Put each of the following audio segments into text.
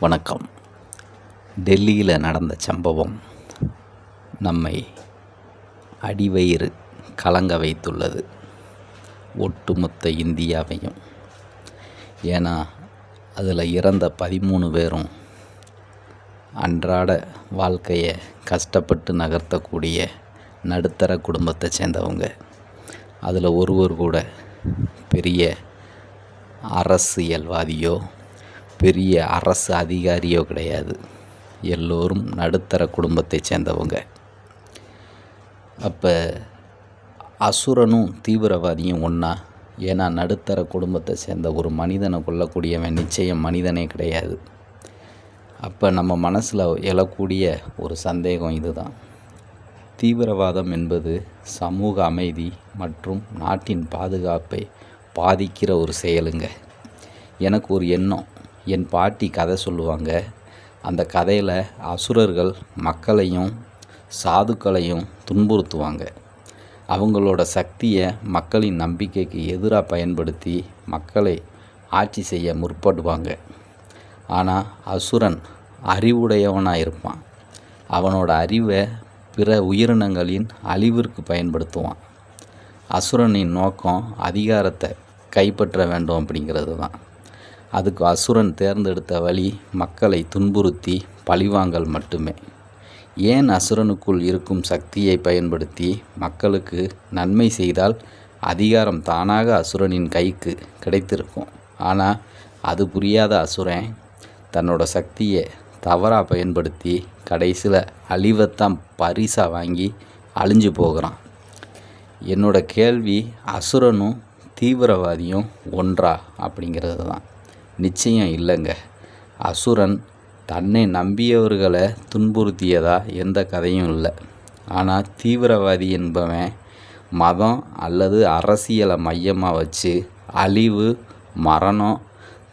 வணக்கம். டெல்லியில் நடந்த சம்பவம் நம்மை அடிவயிறு கலங்க வைத்துள்ளது. ஒட்டுமொத்த இந்தியாவையும். ஏன்னா அதில் இறந்த பதிமூணு பேரும் அன்றாட வாழ்க்கையை கஷ்டப்பட்டு நகர்த்தக்கூடிய நடுத்தர குடும்பத்தை சேர்ந்தவங்க. அதில் ஒருவர் கூட பெரிய அரசியல்வாதியோ பெரிய அரசு அதிகாரியோ கிடையாது. எல்லோரும் நடுத்தர குடும்பத்தை சேர்ந்தவங்க. அப்போ அசுரனும் தீவிரவாதியும் ஒன்றா ஏன்னா நடுத்தர குடும்பத்தை சேர்ந்த ஒரு மனிதனை கொல்லக்கூடியவன் நிச்சயம் மனிதனே கிடையாது. அப்போ நம்ம மனசில் எழக்கூடிய ஒரு சந்தேகம் இதுதான். தீவிரவாதம் என்பது சமூக அமைதி மற்றும் நாட்டின் பாதுகாப்பை பாதிக்கிற ஒரு செயலுங்க. எனக்கு ஒரு எண்ணம். என் பாட்டி கதை சொல்லுவாங்க. அந்த கதையில் அசுரர்கள் மக்களையும் சாதுக்களையும் துன்புறுத்துவாங்க. அவங்களோட சக்தியை மக்களின் நம்பிக்கைக்கு எதிராக பயன்படுத்தி மக்களை ஆட்சி செய்ய முற்படுவாங்க. ஆனால் அசுரன் அறிவுடையவனாக இருப்பான். அவனோட அறிவை பிற உயிரினங்களின் அழிவிற்கு பயன்படுத்துவான். அசுரனின் நோக்கம் அதிகாரத்தை கைப்பற்ற வேண்டும் அப்படிங்கிறது தான் அதுக்கு அசுரன் தேர்ந்தெடுத்த வழி மக்களை துன்புறுத்தி பழிவாங்கல் மட்டுமே. ஏன் அசுரனுக்குள் இருக்கும் சக்தியை பயன்படுத்தி மக்களுக்கு நன்மை செய்தால் அதிகாரம் தானாக அசுரனின் கைக்கு கிடைத்திருக்கும். ஆனால் அது புரியாத அசுரன் தன்னோட சக்தியை தவறாக பயன்படுத்தி கடைசியில் அழிவைத்தான் பரிசாக வாங்கி அழிஞ்சு போகிறான். என்னோட கேள்வி அசுரனும் தீவிரவாதியும் ஒன்றா அப்படிங்கிறது தான் நிச்சயம் இல்லைங்க. அசுரன் தன்னை நம்பியவர்களை துன்புறுத்தியதா எந்த கதையும் இல்லை. ஆனால் தீவிரவாதி என்பவன் மதம் அல்லது அரசியலை மையமாக வச்சு அழிவு மரணம்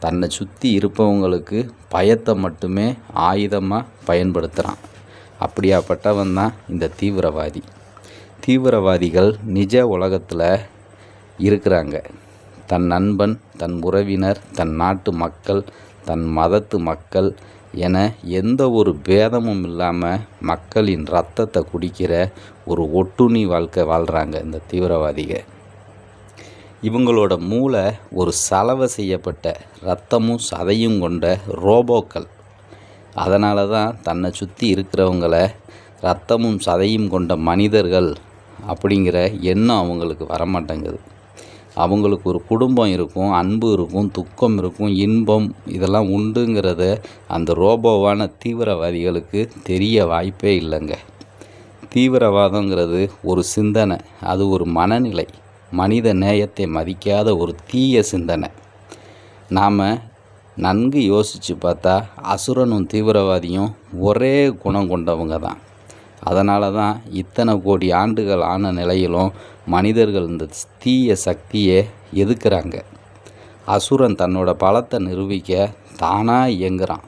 தன்னை சுற்றி இருப்பவங்களுக்கு பயத்தை மட்டுமே ஆயுதமாக பயன்படுத்துகிறான் அப்படியாப்பட்டவன் தான் இந்த தீவிரவாதி. தீவிரவாதிகள் நிஜ உலகத்தில் இருக்கிறாங்க. தன் நண்பன் தன் உறவினர் தன் நாட்டு மக்கள் தன் மதத்து மக்கள் என எந்த ஒரு பேதமும் இல்லாமல் மக்களின் ரத்தத்தை குடிக்கிற ஒரு ஒட்டுணி வாழ்க்கை வாழ்கிறாங்க இந்த தீவிரவாதிகள். இவங்களோட மூளை ஒரு சலவை செய்யப்பட்ட ரத்தமும் சதையும் கொண்ட ரோபோக்கள். அதனால தான் தன்னை சுற்றி இருக்கிறவங்கள ரத்தமும் சதையும் கொண்ட மனிதர்கள் அப்படிங்கிற எண்ணம் அவங்களுக்கு வரமாட்டேங்குது. அவங்களுக்கு ஒரு குடும்பம் இருக்கும் அன்பு இருக்கும் துக்கம் இருக்கும் இன்பம் இதெல்லாம் உண்டுங்கிறத அந்த ரோபோவான தீவிரவாதிகளுக்கு தெரிய வாய்ப்பே இல்லைங்க. தீவிரவாதங்கிறது ஒரு சிந்தனை அது ஒரு மனநிலை. மனித நேயத்தை மதிக்காத ஒரு தீய சிந்தனை. நாம் நன்கு யோசித்து பார்த்தா அசுரனும் தீவிரவாதியும் ஒரே குணம் கொண்டவங்க தான். அதனால தான் இத்தனை கோடி ஆண்டுகள் ஆன நிலையிலும் மனிதர்கள் இந்த தீய சக்தியை எதுக்குறாங்க? அசுரன் தன்னோட பலத்தை நிரூபிக்க தானாக இயங்குகிறான்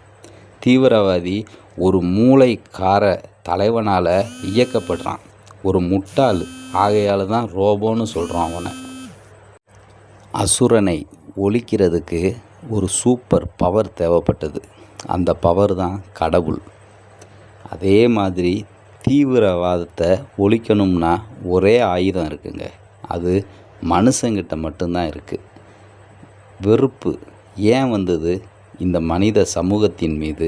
தீவிரவாதி ஒரு மூளைக்கார தலைவனால் இயக்கப்படுறான். ஒரு முட்டாள். ஆகையால் தான் ரோபோன்னு சொல்கிறான் அவனை. அசுரனை ஒழிக்கிறதுக்கு ஒரு சூப்பர் பவர் தேவைப்பட்டது. அந்த பவர் தான் கடவுள். அதே மாதிரி தீவிரவாதத்தை ஒழிக்கணும்னா ஒரே ஆயுதம் இருக்குங்க. அது மனுஷங்கிட்ட மட்டும்தான் இருக்குது வெறுப்பு ஏன் வந்தது? இந்த மனித சமூகத்தின் மீது.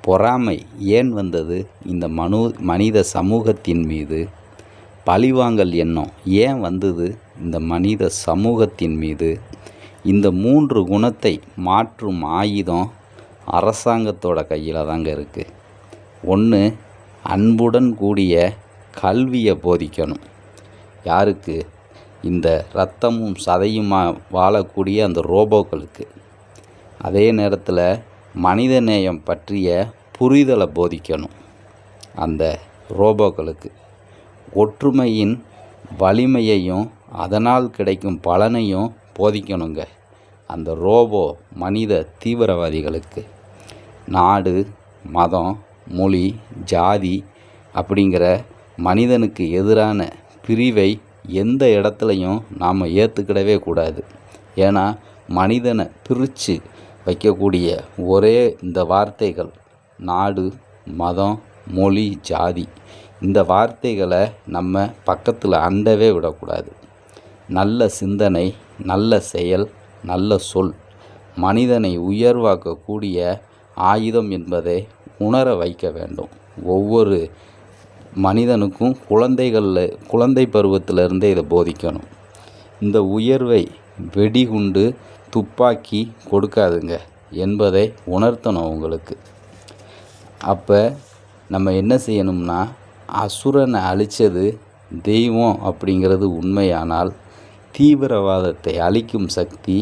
பொறாமை ஏன் வந்தது? இந்த மனு மனித சமூகத்தின் மீது. பழிவாங்கல் எண்ணம் ஏன் வந்தது? இந்த மனித சமூகத்தின் மீது. இந்த மூன்று குணத்தை மாற்றும் ஆயுதம் அரசாங்கத்தோட கையில் தாங்க இருக்குது ஒன்று அன்புடன் கூடிய கல்வியை போதிக்கணும். யாருக்கு? இந்த இரத்தமும் சதையுமா வாழக்கூடிய அந்த ரோபோக்களுக்கு. அதே நேரத்தில் மனிதநேயம் பற்றிய புரிதலை போதிக்கணும் அந்த ரோபோக்களுக்கு. ஒற்றுமையின் வலிமையையும் அதனால் கிடைக்கும் பலனையும் போதிக்கணுங்க அந்த ரோபோ மனித தீவிரவாதிகளுக்கு. நாடு மதம் மொழி ஜாதி அப்படிங்கிற மனிதனுக்கு எதிரான பிரிவை எந்த இடத்துலையும் நாம் ஏற்றுக்கிடவே கூடாது. ஏன்னா மனிதனை பிரித்து வைக்கக்கூடிய ஒரே இந்த வார்த்தைகள் நாடு மதம் மொழி ஜாதி. இந்த வார்த்தைகளை நம்ம பக்கத்தில் அண்டவே விடக்கூடாது. நல்ல சிந்தனை நல்ல செயல் நல்ல சொல். மனிதனை உயர்வாக்கக்கூடிய ஆயுதம் என்பதை உணர வைக்க வேண்டும். ஒவ்வொரு மனிதனுக்கும் குழந்தைகளில் குழந்தை பருவத்திலிருந்தே இதை போதிக்கணும். இந்த உயர்வை வெடிகுண்டு துப்பாக்கி கொடுக்காதுங்க என்பதை உணர்த்தணும் அவங்களுக்கு அப்போ நம்ம என்ன செய்யணும்னா அசுரனை அழித்தது தெய்வம் அப்படிங்கிறது உண்மையானால் தீவிரவாதத்தை அழிக்கும் சக்தி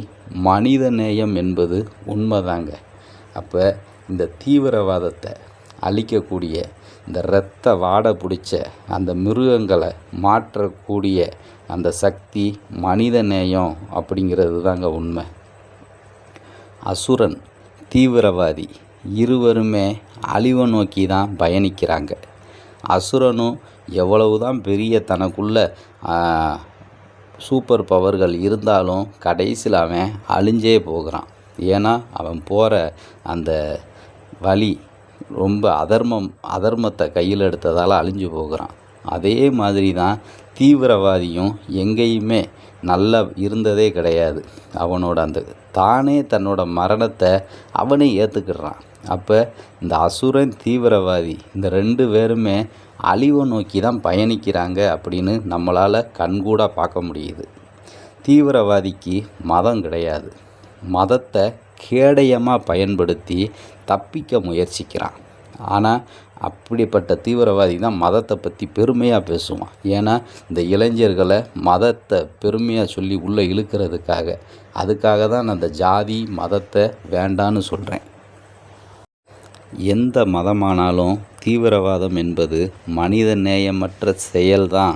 மனித நேயம் என்பது உண்மைதாங்க. அப்போ இந்த தீவிரவாதத்தை அழிக்கக்கூடிய இந்த இரத்த வாடை பிடிச்ச அந்த மிருகங்களை மாற்றக்கூடிய அந்த சக்தி மனிதநேயம் அப்படிங்கிறது தாங்க உண்மை. அசுரன் தீவிரவாதி இருவருமே அழிவை நோக்கி தான் பயணிக்கிறாங்க. அசுரனும் எவ்வளவு தான் பெரிய தனக்குள்ள சூப்பர் பவர்கள் இருந்தாலும் கடைசியில் அவன் அழிஞ்சே போகிறான். ஏன்னா அவன் போகிற அந்த வலி ரொம்ப அதர்மம் அதர்மத்தை கையில் எடுத்ததால் அழிஞ்சு போகிறான். அதே மாதிரி தான் தீவிரவாதியும் எங்கேயுமே நல்லா இருந்ததே கிடையாது. அவனோட அந்த தானே தன்னோட மரணத்தை அவனே ஏற்றுக்கிடுறான் அப்போ இந்த அசுரன் தீவிரவாதி இந்த ரெண்டு பேருமே அழிவை நோக்கி தான் பயணிக்கிறாங்க அப்படின்னு நம்மளால் கண்கூடாக பார்க்க முடியுது. தீவிரவாதிக்கு மதம் கிடையாது. மதத்தை கேடயமாக பயன்படுத்தி தப்பிக்க முயற்சிக்கிறான். ஆனால் அப்படிப்பட்ட தீவிரவாதி தான் மதத்தை பற்றி பெருமையாக பேசுவான். ஏன்னா இந்த இளைஞர்களை மதத்தை பெருமையாக சொல்லி உள்ளே இழுக்கிறதுக்காக அதுக்காக தான் நான் அந்த ஜாதி மதத்தை வேண்டான்னு சொல்கிறேன் எந்த மதமானாலும் தீவிரவாதம் என்பது மனித நேயமற்ற செயல்தான்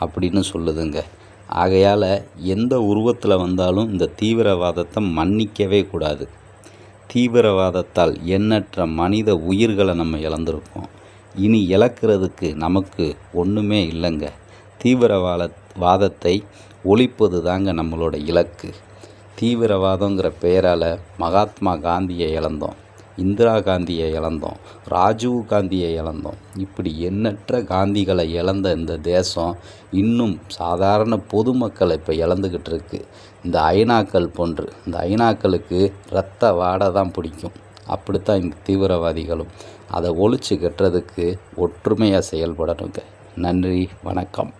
அப்படின்னு சொல்லுதுங்க. ஆகையால் எந்த உருவத்தில் வந்தாலும் இந்த தீவிரவாதத்தை மன்னிக்கவே கூடாது. தீவிரவாதத்தால் எண்ணற்ற மனித உயிர்களை நம்ம இழந்திருக்கோம் இனி இழக்கிறதுக்கு நமக்கு ஒன்றுமே இல்லைங்க. தீவிரவாத வாதத்தை ஒழிப்பது தாங்க நம்மளோட இலக்கு. தீவிரவாதங்கிற பெயரால் மகாத்மா காந்தியை இழந்தோம். இந்திரா காந்தியை இழந்தோம் ராஜீவ் காந்தியை இழந்தோம். இப்படி எண்ணற்ற காந்திகளை இழந்த இந்த தேசம் இன்னும் சாதாரண பொதுமக்களை இப்போ இழந்துக்கிட்டு இருக்கு. இந்த ஐநாக்கள் போன்று இந்த ஐநாக்களுக்கு ரத்த வாடை தான் பிடிக்கும். அப்படித்தான் இந்த தீவிரவாதிகளும் அதை ஒழிச்சு கட்டுறதுக்கு ஒற்றுமையாக செயல்படணுங்க. நன்றி வணக்கம்.